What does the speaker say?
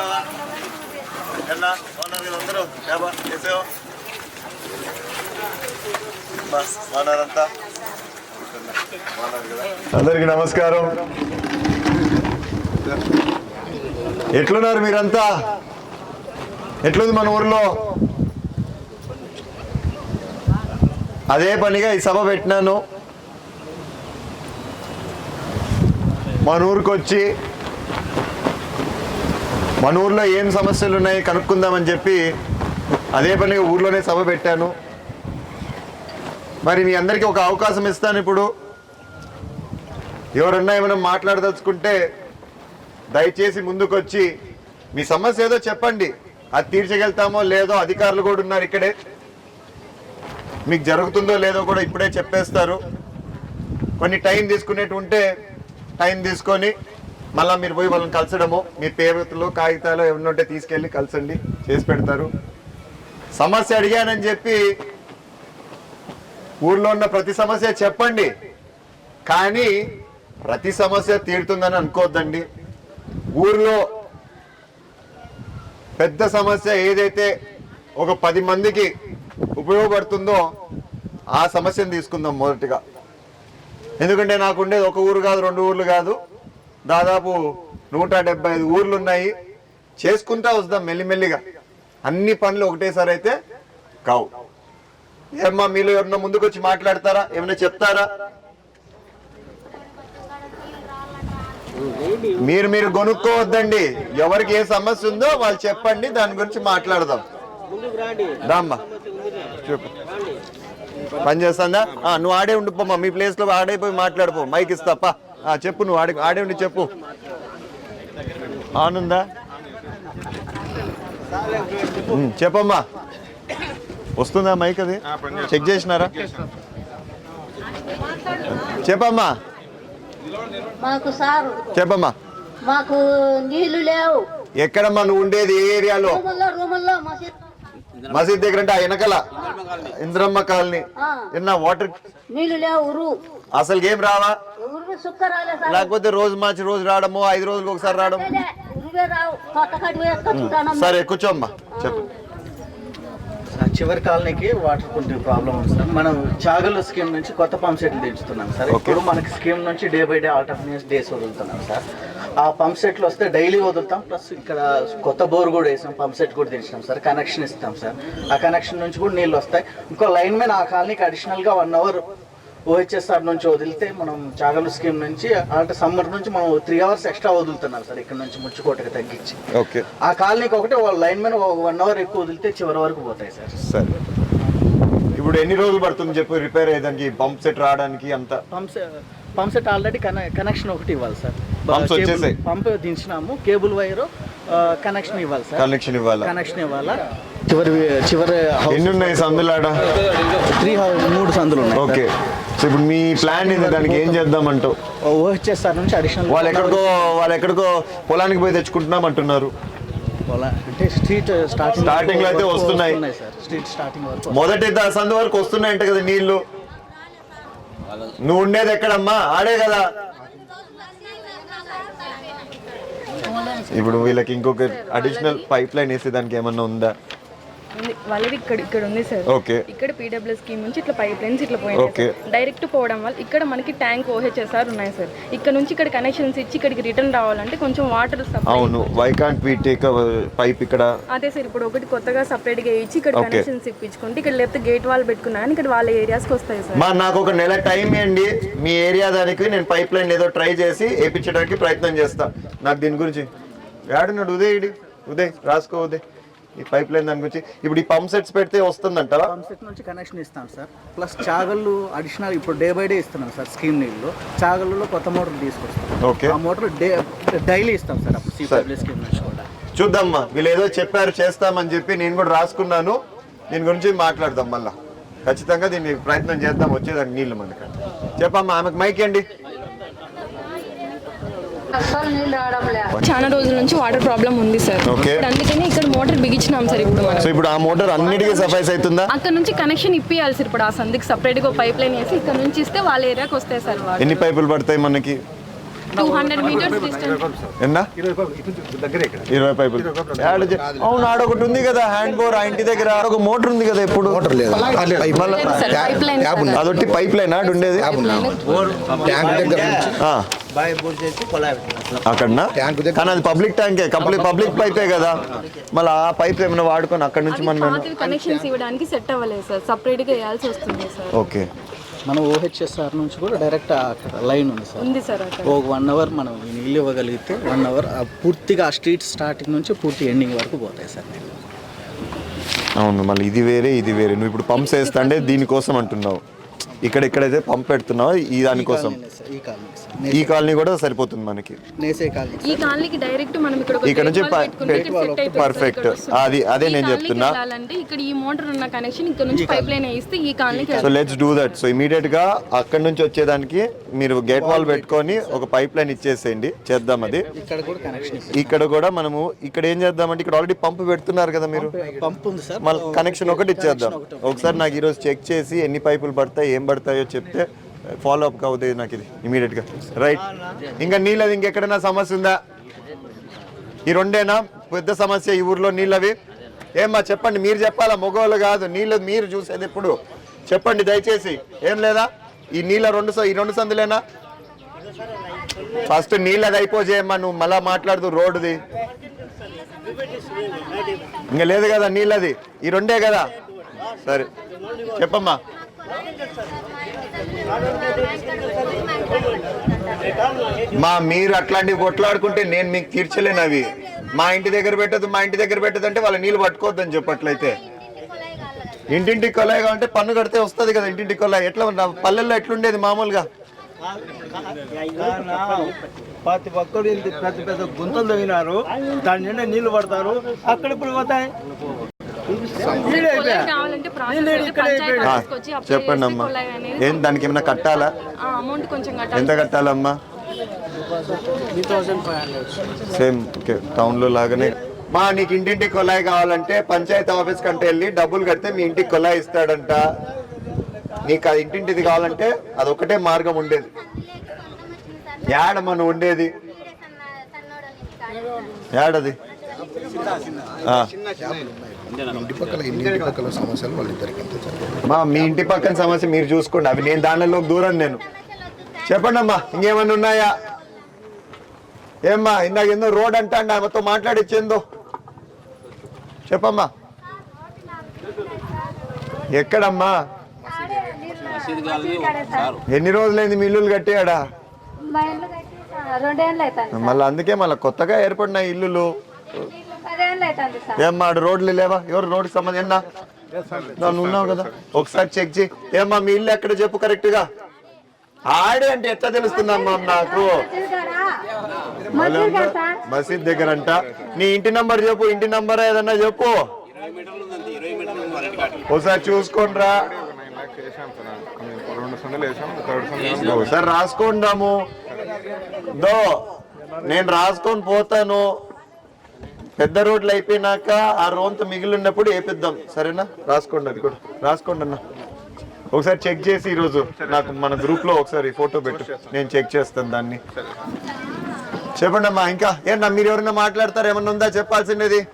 కదా అందరికి నమస్కారం. ఎట్లున్నారు మీరంతా? ఎట్లుంది మన ఊర్లో? అదే పనిగా ఈ సభ పెట్టినాను. మన ఊరికి వచ్చి మన ఊర్లో ఏం సమస్యలు ఉన్నాయి కనుక్కుందామని చెప్పి అదే పనిగా ఊర్లోనే సభ పెట్టాను. మరి మీ అందరికీ ఒక అవకాశం ఇస్తాను ఇప్పుడు. ఎవరన్నా ఏమైనా మాట్లాడదలుచుకుంటే దయచేసి ముందుకొచ్చి మీ సమస్య ఏదో చెప్పండి. అది తీర్చగలుగుతామో లేదో అధికారులు కూడా ఉన్నారు ఇక్కడే. మీకు జరుగుతుందో లేదో కూడా ఇప్పుడే చెప్పేస్తారు. కొన్ని టైం తీసుకునేట్టు ఉంటే టైం తీసుకొని మళ్ళీ మీరు పోయి వాళ్ళని కలిసడము మీ పేరులు కాగితాలు ఏమన్నా ఉంటే తీసుకెళ్ళి కలిసండి చేసి పెడతారు. సమస్య అడిగానని చెప్పి ఊర్లో ఉన్న ప్రతి సమస్య చెప్పండి. కానీ ప్రతి సమస్య తీరుతుందని అనుకోవద్దండి. ఊర్లో పెద్ద సమస్య ఏదైతే ఒక పది మందికి ఉపయోగపడుతుందో ఆ సమస్యను తీసుకుందాం మొదటిగా. ఎందుకంటే నాకు ఉండేది ఒక ఊరు కాదు రెండు ఊర్లు కాదు. దాదాపు నూట డెబ్బై ఐదు ఊర్లు ఉన్నాయి చేసుకుంటా వస్తాం మెల్లిమెల్లిగా. అన్ని పనులు ఒకటేసారి అయితే కావు. ఏమ్మా మీలో ఎవరన్నా ముందుకు వచ్చి మాట్లాడతారా? ఏమైనా చెప్తారా? మీరు మీరు కొనుక్కోవద్దండి ఎవరికి ఏ సమస్య ఉందో వాళ్ళు చెప్పండి దాని గురించి మాట్లాడదాం. రామ్మా. చెప్పు. పని చేస్తుందా? ఆ, నువ్వు ఆడే ఉండిపోమ్మా మీ ప్లేస్లో ఆడైపోయి మాట్లాడిపో మైక్ ఇస్తాపా చెప్పు నువ్వు ఆడే ఆడే ఉండి చెప్పు. ఆనుందా? ఉమ్, చెప్పమ్మా. వస్తుందా మైక్ అది? చెక్ చేసినారా? చెప్పమ్మా. మాకు సారు. చెప్పమ్మా. మాకు నీళ్ళు లేవు. ఎక్కడమ్మా నువ్వు ఉండేది? ఏ ఏరియాలో? మసీద్. దగ్గర అంటే ఆ వెనకల? ఇంద్రమ్మ కాలనీ. ఆ, ఎన్న వాటర్ నీళ్ళు లేవు అసలు ఏం రావా? లేకపోతే రోజు మార్చి రోజు రావడము ఐదు రోజులకు ఒకసారి రావడం సరే కూర్చోమ్మా. చెప్పు. చివరి కాలనీకి వాటర్ కొంచెం ప్రాబ్లం ఉంది సార్. మనం చాగలు స్కీమ్ నుంచి కొత్త పంప్ సెట్లు తెచ్చుతున్నాం సార్. ఇప్పుడు మనకి స్కీమ్ నుంచి day by day alternate days వదులుతున్నాం sir. ఆ పంప్ సెట్లు వస్తే డైలీ వదులుతాం. ప్లస్ ఇక్కడ కొత్త బోర్ కూడా వేసాం. పంప్ సెట్ కూడా తెచ్చినాం సార్. కనెక్షన్ ఇస్తాం సార్. ఆ కనెక్షన్ నుంచి కూడా నీళ్ళు వస్తాయి. ఇంకో లైన్ మీద ఆ కాలనీకి అడిషనల్గా వన్ అవర్ ఓహెచ్ఎస్ఆర్ నుంచి వదిలితే మనం చాగలు స్కీమ్ నుంచి అంటే సమ్మర్ నుంచి మనం త్రీ అవర్స్ ఎక్స్ట్రా వదులుతున్నాం సార్ ఇక్కడ నుంచి ముచ్చుకోటకి తగ్గించి. ఓకే. ఆ కాలనీకి ఒకటి వాళ్ళ లైన్ మీద ఒక వన్ అవర్ ఎక్కువ వదిలితే చివరి వరకు పోతాయి సార్. సరే. ఇప్పుడు ఎన్ని రోజులు పడుతుంది చెప్పు రిపేర్ అయ్యేదానికి పంప్ సెట్ రావడానికి అంత? Pump pump set already connection ఒకటి ఇవ్వాలి సార్. పంప్ దించినాము కేబుల్ వైర్ కనెక్షన్ ఇవ్వాలి సార్. కనెక్షన్ ఇవ్వాలా? కనెక్షన్ ఇవ్వాలా? చివరి చివరి ఎన్ని ఉన్నాయి సందులాడ త్రీ మూడు సందులు ఉన్నాయి ఓకే. సో ఇప్పుడు మీ ప్లాన్ ఏంది? దానికి ఏం చేద్దామంటావు? ఓహెచ్ఎస్ఆర్ నుంచి అడిషనల్ వాళ్ళు ఎక్కడికో వాళ్ళు ఎక్కడికో పొలానికి పోయి తెచ్చుకుంటున్నాం అంటున్నారు. అంటే స్ట్రీట్ స్టార్టింగ్లో అయితే వస్తున్నాయి. సార్. స్ట్రీట్ స్టార్టింగ్ వరకు మొదటి సందు వరకు వస్తున్నాయంట కదా నీళ్ళు. నువ్వు ఉండేది ఎక్కడమ్మా? ఆడే కదా. ఇప్పుడు వీళ్ళకి ఇంకొక అడిషనల్ పైప్ లైన్ వేసే దానికి ఏమన్నా ఉంది. వాళ్ళది ఇక్కడ ఇక్కడ ఉంది సార్. ఓకే. ఇక్కడ పీడబ్ల్యూ స్కీమ్ నుంచి ఇట్లా పైప్ లైన్స్ ఇట్లా. పోయినాయి డైరెక్ట్ పోవడం వల్ల ఇక్కడ మనకి ట్యాంక్ ఓహెచ్ఎస్ఆర్ ఉన్నాయి సార్. ఇక్కడ నుంచి ఇక్కడ కనెక్షన్స్ ఇచ్చి ఇక్కడికి రిటర్న్ రావాలంటే కొంచెం వాటర్ అవును. Why can't we take pipe ఇక్కడ? అదే సార్ ఇప్పుడు ఒకటి కొత్తగా సపరేట్గా ఇచ్చి ఇక్కడ. కనెక్షన్స్ ఇప్పించుకుంటే ఇక్కడ లేకపోతే గేట్ వాల్ పెట్టుకున్నా కానీ ఇక్కడ వాళ్ళ ఏరియాస్కి వస్తాయి సార్. మా నాకు ఒక నెల టైం ఇవ్వండి. మీ ఏరియా దానికి నేను పైప్ లైన్ ఏదో ట్రై చేసి వేయించడానికి ప్రయత్నం చేస్తా. నాకు దీని గురించి ఏడున్నాడు ఉదయ్ ఉదయ్ రాసుకో ఉదయ్. ఈ పైప్ లైన్ దాని గురించి. ఇప్పుడు ఈ పంప్ సెట్స్ పెడితే వస్తుందంటారా? పంప్ సెట్ నుంచి కనెక్షన్ ఇస్తాం సార్ ప్లస్ చాగళ్ళు అడిషనల్ ఇప్పుడు డే బై డే ఇస్తున్నాం సార్ స్కీమ్ నీళ్ళు. చాగళ్ళలో కొత్త మోటార్ తీసుకొస్తాం. ఓకే ఆ మోటార్ డే డైలీ ఇస్తాం సార్ అప్పుడు సిడబ్ల్యూ స్కీమ్ నుంచి కూడా. చూద్దామ్మా. వీళ్ళు ఏదో చెప్పారు చేస్తామని చెప్పి నేను కూడా రాసుకున్నాను. దీని గురించి మాట్లాడదాం మళ్ళా. ఖచ్చితంగా దీన్ని ప్రయత్నం చేద్దాం వచ్చేదానికి నీళ్ళు మనకి చెప్పమ్మా ఆమెకు మైక్ అండి అస్సలు నీళ్ళు రావడం లేదు చాలా రోజుల నుంచి వాటర్ ప్రాబ్లం ఉంది సార్. ఇప్పుడు అందుకని ఇక్కడ మోటార్ బిగించినాం సార్ ఇప్పుడు మనం. సో ఇప్పుడు ఆ మోటార్ అన్నిటికీ సఫైస్ అవుతుందా? అక్కడ నుంచి కనెక్షన్ ఇప్పియాలి సార్ ఇప్పుడు ఆ సందికి సపరేట్గా పైప్ లైన్ వేసి ఇక్కడ నుంచి ఇస్తే వాళ్ళ ఏరియాకి వస్తాయి సార్ వాటర్ ఎన్ని పైపులు పడతాయి మనకి? టూ హండ్రెడ్ మీటర్స్ డిస్టెన్స్ ఎన్నా దగ్గరే ఇక్కడ ఇరవై పైపులు అవును ఆడ ఒకటి ఉంది కదా హ్యాండ్ బోర్ ఆ ఇంటి దగ్గర ఆడ ఒక మోటార్ ఉంది కదా ఎప్పుడు? మోటార్ లేదు. అదొట్టి పైప్ లైన్ ఆడు ఉండేది. ట్యాంక్ దగ్గర బాయ్ బోర్ చేసి కొలాయి పెట్టినాం అక్కడనా? ట్యాంక్ దగ్గర. కానీ అది పబ్లిక్ ట్యాంకే కంప్లీట్ పబ్లిక్ పైపే కదా. మళ్ళీ ఆ పైప్ ఏమైనా వాడుకొని అక్కడ నుంచి మనం కనెక్షన్స్ ఇవ్వడానికి సెట్ అవ్వలేదు సార్. సపరేట్గా వేయాల్సి వస్తుంది సార్. ఓకే. మన ఓహెచ్ఎస్ఆర్ నుంచి కూడా డైరెక్ట్ అక్కడ లైన్ ఉంది సార్. ఉంది సార్ అక్కడ. ఒక వన్ అవర్ మనం నీళ్ళు ఇవ్వగలిగితే వన్ అవర్ పూర్తిగా ఆ స్ట్రీట్ స్టార్టింగ్ నుంచి పూర్తి ఎండింగ్ వరకు పోతాయి సార్ అవును మళ్ళీ ఇది వేరే ఇది వేరే. నువ్వు ఇప్పుడు పంప్స్ వేస్తాండే దీనికోసం అంటున్నావు. ఇక్కడ ఎక్కడైతే పంప్ పెడుతున్నావు? ఈ దానికోసం? ఈ కాలనీ ఈ కాలనీ కూడా సరిపోతుంది మనకి. నేసే కాలనీ. ఈ కాలనీకి డైరెక్ట్ మనం ఇక్కడ నుంచి పర్ఫెక్ట్. అది అదే నేను కాలనీకి చెప్తున్నా. ఇక్కడ ఈ మోటార్ ఉన్న కనెక్షన్ ఇక్కడ నుంచి పైప్ లైన్ వేస్తే ఈ కాలనీకి so let's do that so ఇమీడియట్గా అక్కడ నుంచి వచ్చేదానికి మీరు గేట్ వాల్ పెట్టుకొని ఒక పైప్ లైన్ ఇచ్చేసేయండి. చేద్దాం అది. ఇక్కడ కూడా కనెక్షన్ ఇక్కడ కూడా మనము ఇక్కడ ఏం చేద్దామంటే ఇక్కడ ఆల్రెడీ పంప్ పెడుతున్నారు కదా మీరు. పంప్ ఉంది సార్. మళ్ళీ కనెక్షన్ ఒకటి ఇచ్చేద్దాం. ఒకసారి నాకు ఈరోజు చెక్ చేసి ఎన్ని పైపులు పడతాయి ఏం పడతాయో చెప్తే ఫాలో అప్ అవుతుంది నాకు ఇది ఇమీడియట్గా రైట్ ఇంకా నీళ్ళది ఇంకెక్కడైనా సమస్య ఉందా? ఈ రెండేనా? పెద్ద సమస్య ఈ ఊర్లో నీళ్ళవి. ఏమ్మా చెప్పండి మీరు చెప్పాలా? మగవాళ్ళు కాదు నీళ్ళు మీరు చూసేది ఎప్పుడు? చెప్పండి దయచేసి. ఏం లేదా? ఈ నీళ్ళ రెండు స- ఈ రెండు సందులేనా? ఫస్ట్ నీళ్ళది అయిపోజేయమ్మా నువ్వు మళ్ళా మాట్లాడుతూ రోడ్డుది. ఇంకా లేదు కదా నీళ్ళది. ఈ రెండే కదా. సరే. చెప్పమ్మా. మా మీరు అట్లాంటివి కొట్లాడుకుంటే నేను మీకు తీర్చలేను అవి. మా ఇంటి దగ్గర పెట్టదు మా ఇంటి దగ్గర పెట్టదు అంటే వాళ్ళ నీళ్ళు పట్టుకోవద్దని చెప్పట్లయితే. ఇంటింటి కొలాయిగా అంటే పన్ను కడితే వస్తుంది కదా ఇంటింటి కొలాయి. ఎట్లా ఉన్న పల్లెల్లో ఎట్లుండేది మామూలుగా? ప్రతి ఒక్కరు పెద్ద పెద్ద గుంతలు తవ్వినారు. దాని నిండా నీళ్ళు పడతారు. అక్కడ ఇప్పుడు పోతాయి? చెప్పండి అమ్మా. ఏం దానికి ఏమైనా కట్టాలా? అమౌంట్ కొంచెం కట్టాలి. ఎంత కట్టాలమ్మా? సేమ్ ఓకే టౌన్లో లాగానే. మా నీకు ఇంటింటి కొలాయి కావాలంటే పంచాయతీ ఆఫీస్ కంటే వెళ్ళి డబ్బులు కడితే మీ ఇంటికి కొలాయి ఇస్తాడంట. నీకు అది ఇంటింటిది కావాలంటే అదొకటే మార్గం ఉండేది. యాడ మనం ఉండేది? యాడది. ఇంటి పక్కల ఇంటి పక్కల సమస్యలు వాళ్ళిద్దరికి అంతే మా మీ ఇంటి పక్కన సమస్య మీరు చూసుకోండి. అవి నేను దానిలో దూరం నేను. చెప్పండి అమ్మా ఇంకేమన్నా ఉన్నాయా? ఏమ్మా ఇందాక ఏందో రోడ్ అంటా ఆమెతో మాట్లాడిచ్చేందో. చెప్పమ్మా. ఎక్కడమ్మా? ఎన్ని రోజులైంది మీ ఇల్లులు కట్టాడా మళ్ళీ అందుకే మళ్ళీ కొత్తగా ఏర్పడిన ఇల్లులు. ఏమ్మా రోడ్లు లేవా? ఎవరు రోడ్డు సంబంధం ఎన్నా నువ్వు ఉన్నావు కదా. ఒకసారి చెక్ చేయి. ఏమ్మా మీ ఇల్లు ఎక్కడ చెప్పు కరెక్ట్గా ఆడే అంటే ఎట్లా తెలుస్తుందమ్మా నాకు? మసీద్ దగ్గర అంట నీ ఇంటి నంబర్ చెప్పు ఇంటి నంబర్ ఏదన్నా చెప్పు? ఒకసారి చూసుకోండి రా రెండు సందులు వేసాం థర్డ్ సందులు ఒకసారి రాసుకుందాము దో నేను రాసుకొని పోతాను. పెద్ద రోడ్లు అయిపోయినాక ఆ రోంత మిగిలి ఉన్నప్పుడు వేపిద్దాం. సరేనా? రాసుకోండి అది కూడా. రాసుకోండి అన్న. ఒకసారి చెక్ చేసి ఈరోజు నాకు మన గ్రూప్లో ఒకసారి ఫోటో పెట్టు. నేను చెక్ చేస్తాను దాన్ని. చెప్పండి అమ్మా ఇంకా? ఏంటన్నా మీరు ఎవరైనా మాట్లాడతారు? ఏమన్నా ఉందా? చెప్పాల్సిండేది?